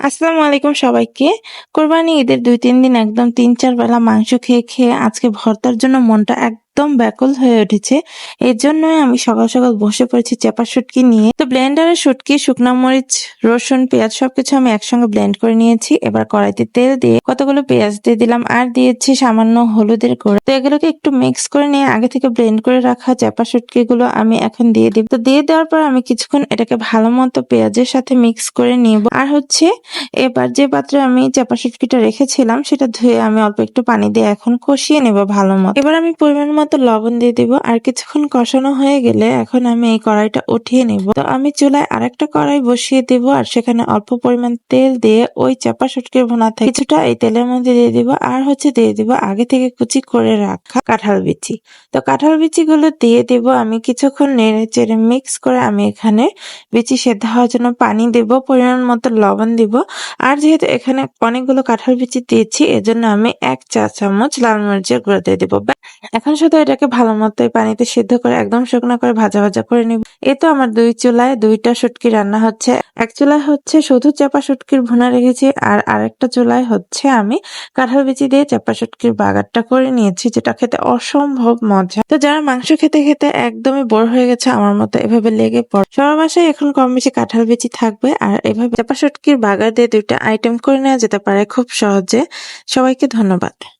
আসসালামু আলাইকুম সবাইকে। কোরবানি ঈদের দুই তিন দিন একদম তিন চার বেলা মাংস খেয়ে খেয়ে আজকে ভর্তার জন্য মনটা একদম ব্যাকুল হয়ে উঠেছে। এর জন্যই আমি সকাল সকাল বসে পড়েছি চেপা শুটকি নিয়ে। তো ব্লেন্ডারে শুটকি, শুকনো মরিচ, রসুন, পেঁয়াজ সবকিছু আমি একসঙ্গে ব্লেন্ড করে নিয়েছি। এবার কড়াইতে তেল দিয়ে কতগুলো পেঁয়াজ দিয়ে দিলাম আর দিয়েছি সামান্য হলুদের গুঁড়ো। তো এগুলোকে একটু মিক্স করে নিয়ে আগে থেকে ব্লেন্ড করে রাখা চেপা শুটকি গুলো আমি এখন দিয়ে দিব। তো দিয়ে দেওয়ার পর আমি কিছুক্ষণ এটাকে ভালো মতো পেঁয়াজের সাথে মিক্স করে নিব। আর হচ্ছে এবার যে পাত্রে আমি চাপা শুটকিটা রেখেছিলাম সেটা ধুয়ে আমি অল্প একটু পানি দিয়ে এখন কষিয়ে নেব ভালো মতো। এবার আমি পরিমাণ মতো লবণ দিয়ে দিব, আর কিছুক্ষণ কষানো হয়ে গেলে এখন আমি এই কড়াইটা উঠিয়ে নিব। তো আমি চুলায় আরেকটা কড়াই বসিয়ে দিব, আর সেখানে অল্প পরিমাণ তেল দিয়ে ওই চাপা শুটকির ভুনা থেকে কিছুটা এই তেলের মধ্যে দিয়ে দিব, আর হচ্ছে দিয়ে দিব আগে থেকে কুচি করে রাখা কাঁঠাল বিচি। তো কাঁঠাল বিচি গুলো দিয়ে দিব আমি কিছুক্ষণ নেড়ে চেড়ে মিক্স করে আমি এখানে বিচি সেদ্ধ হওয়ার জন্য পানি দিব, পরিমাণ মতো লবণ দিব। আর যেহেতু এখানে অনেকগুলো কাঁঠাল বিচি দিয়েছি, এজন্য আমি এক চা চামচ লাল মরিচের গুঁড়ো দিয়ে দিব। এখন এটাকে ভালো মতো পানিতে সিদ্ধ করে একদম শুকনো করে ভাজা ভাজা করে নিব। এই তো আমার দুই চুলায় দুইটা শুটকি রান্না হচ্ছে। এক চুলায় হচ্ছে শুধু চাপা শুটকির ভুনা রেখেছি আর আরেকটা চুলায় হচ্ছে আমি কাঁঠাল বিচি দিয়ে চাপা শুটকির বাগারটা করে নিয়েছি, যেটা খেতে অসম্ভব মজা। তো যারা মাংস খেতে খেতে একদমই বোর হয়ে গেছে, আমার মতো এভাবে লেগে পড়ে। সবার বাসায় এখন কম বেশি কাঁঠাল বিচি থাকবে আর এভাবে চাপা শুটকির বাগার দিয়ে দুইটা আইটেম করে নেওয়া যেতে পারে খুব সহজে। সবাইকে ধন্যবাদ।